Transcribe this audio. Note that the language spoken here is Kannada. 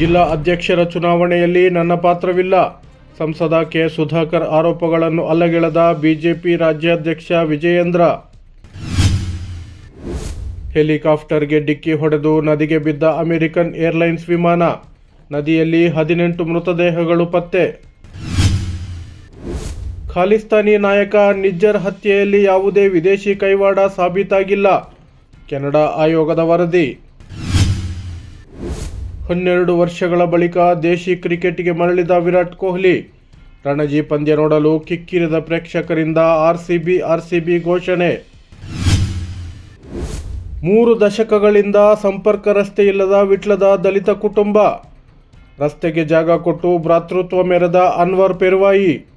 ಜಿಲ್ಲಾ ಅಧ್ಯಕ್ಷರ ಚುನಾವಣೆಯಲ್ಲಿ ನನ್ನ ಪಾತ್ರವಿಲ್ಲ. ಸಂಸದ ಕೆ. ಸುಧಾಕರ್ ಆರೋಪಗಳನ್ನು ಅಲ್ಲಗೆಳೆದ ಬಿಜೆಪಿ ರಾಜ್ಯಾಧ್ಯಕ್ಷ ವಿಜಯೇಂದ್ರ. ಹೆಲಿಕಾಪ್ಟರ್ಗೆ ಡಿಕ್ಕಿ ಹೊಡೆದು ನದಿಗೆ ಬಿದ್ದ ಅಮೆರಿಕನ್ ಏರ್ಲೈನ್ಸ್ ವಿಮಾನ. ನದಿಯಲ್ಲಿ ಹದಿನೆಂಟು ಮೃತದೇಹಗಳು ಪತ್ತೆ. ಖಾಲಿಸ್ತಾನಿ ನಾಯಕ ನಿಜ್ಜರ್ ಹತ್ಯೆಯಲ್ಲಿ ಯಾವುದೇ ವಿದೇಶಿ ಕೈವಾಡ ಸಾಬೀತಾಗಿಲ್ಲ. ಕೆನಡಾ ಆಯೋಗದ ವರದಿ. ಹನ್ನೆರಡು ವರ್ಷಗಳ ಬಳಿಕ ದೇಶಿ ಕ್ರಿಕೆಟ್ಗೆ ಮರಳಿದ ವಿರಾಟ್ ಕೊಹ್ಲಿ. ರಣಜಿ ಪಂದ್ಯ ನೋಡಲು ಕಿಕ್ಕಿರಿದ ಪ್ರೇಕ್ಷಕರಿಂದ ಆರ್ಸಿಬಿ ಆರ್ಸಿಬಿ ಘೋಷಣೆ. ಮೂರು ದಶಕಗಳಿಂದ ಸಂಪರ್ಕ ರಸ್ತೆ ಇಲ್ಲದ ವಿಟ್ಲದ ದಲಿತ ಕುಟುಂಬ. ರಸ್ತೆಗೆ ಜಾಗ ಕೊಟ್ಟು ಭ್ರಾತೃತ್ವ ಮೆರೆದ ಅನ್ವರ್ ಪೆರ್ವಾಯಿ.